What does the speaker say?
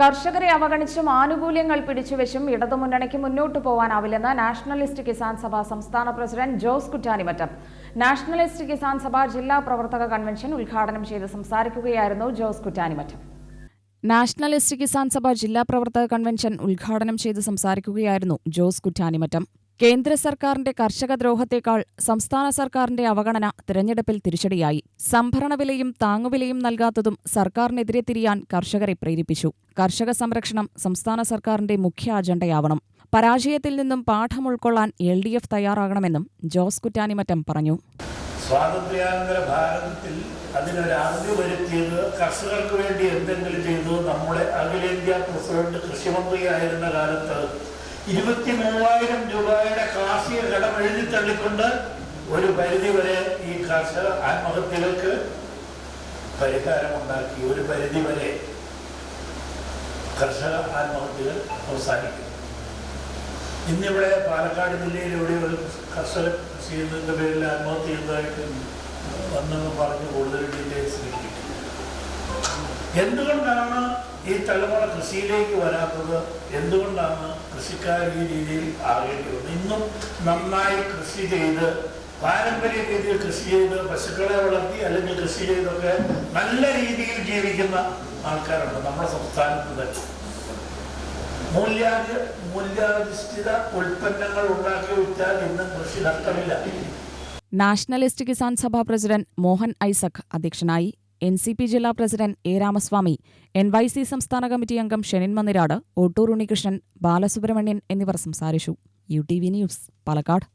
കർഷകരെ അവഗണിച്ചും ആനുകൂല്യങ്ങൾ പിടിച്ചുവെച്ചും ഇടതുമുന്നണിക്ക് മുന്നോട്ടു പോകാനാവില്ലെന്ന് നാഷണലിസ്റ്റ് കിസാൻ സഭ സംസ്ഥാന പ്രസിഡന്റ് ജോസ് കുറ്റാനിമറ്റം. നാഷണലിസ്റ്റ് കിസാൻ സഭ ജില്ലാ പ്രവർത്തക കൺവെൻഷൻ ഉദ്ഘാടനം ചെയ്ത് സംസാരിക്കുകയായിരുന്നു ജോസ് കുറ്റാനിമറ്റം. നാഷണലിസ്റ്റ് കിസാൻ സഭ ജില്ലാ പ്രവർത്തക കൺവെൻഷൻ ഉദ്ഘാടനം ചെയ്ത് സംസാരിക്കുകയായിരുന്നു ജോസ് കുറ്റാനിമറ്റം. കേന്ദ്ര സർക്കാരിന്റെ കർഷക ദ്രോഹത്തേക്കാൾ സംസ്ഥാന സർക്കാരിന്റെ അവഗണന തിരഞ്ഞെടുപ്പിൽ തിരിച്ചടിയായി. സംഭരണ വിലയും താങ്ങുവിലയും നൽകാത്തതും സർക്കാരിനെതിരെ തിരിയാൻ കർഷകരെ പ്രേരിപ്പിച്ചു. കർഷക സംരക്ഷണം സംസ്ഥാന സർക്കാരിന്റെ മുഖ്യ അജണ്ടയാവണം. പരാജയത്തിൽ നിന്നും പാഠം ഉൾക്കൊള്ളാൻ എൽ ഡി എഫ് തയ്യാറാകണമെന്നും ജോസ് കുറ്റാനിമറ്റം പറഞ്ഞു. സ്വാതന്ത്ര്യാനന്തര ഭാരതത്തിൽ അതിനൊരറുതി വരുത്തിയത് കർഷകർക്ക് വേണ്ടി എന്തെങ്കിലും ചെയ്തു. നമ്മുടെ അഖിലേന്ത്യാ പ്രസിഡന്റ് കൃഷിമന്ത്രിയായിരുന്ന കാലത്ത് ഇരുപത്തി മൂവായിരം രൂപയുടെ കാർഷിക കടം എഴുതി തള്ളിക്കൊണ്ട് ഒരു പരിധി വരെ ഈ കർഷക ആത്മഹത്യകൾക്ക് പരിഹാരമുണ്ടാക്കി. ഒരു പരിധി വരെ കർഷക ആത്മഹത്യകൾ അവസാനിക്കും. ഇന്നിവിടെ പാലക്കാട് ജില്ലയിൽ ഒരു കർഷകൻ കൃഷി ചെയ്യുന്നതിന്റെ പേരിൽ ആത്മഹത്യ ചെയ്തതായിട്ട് വന്നെന്ന് പറഞ്ഞ് കൂടുതൽ ഡീറ്റെയിൽസ് എന്തുകൊണ്ടാണ് ഈ തലമുറ കൃഷിയിലേക്ക് വരാത്തത് എന്തുകൊണ്ടാണ് കൃഷിക്കാർ ഈ രീതിയിൽ ആകേണ്ടി വന്നത് ഇന്നും നന്നായി കൃഷി ചെയ്ത് പാരമ്പര്യ രീതിയിൽ കൃഷി ചെയ്ത് പശുക്കളെ വളർത്തി അല്ലെങ്കിൽ കൃഷി ചെയ്തൊക്കെ നല്ല രീതിയിൽ ജീവിക്കുന്ന ആൾക്കാരുണ്ട് നമ്മുടെ സംസ്ഥാനത്ത് തന്നെ. മൂല്യാധി മൂല്യാധിഷ്ഠിത ഉൽപ്പന്നങ്ങൾ ഉണ്ടാക്കി വിറ്റാൽ ഇന്നും കൃഷി നഷ്ടമില്ല. നാഷണലിസ്റ്റ് കിസാൻ സഭ പ്രസിഡന്റ് മോഹൻ ഐസക് അധ്യക്ഷനായി എൻ സി പി ജില്ലാ president A Ramaswamy N Y C സംസ്ഥാന കമ്മിറ്റി അംഗം ഷെനിൻ മന്നിരാട് ഓട്ടൂർ ഉണ്ണികൃഷ്ണൻ ബാലസുബ്രഹ്മണ്യൻ എന്നിവർ സംസാരിച്ചു. U T V news Palakkad.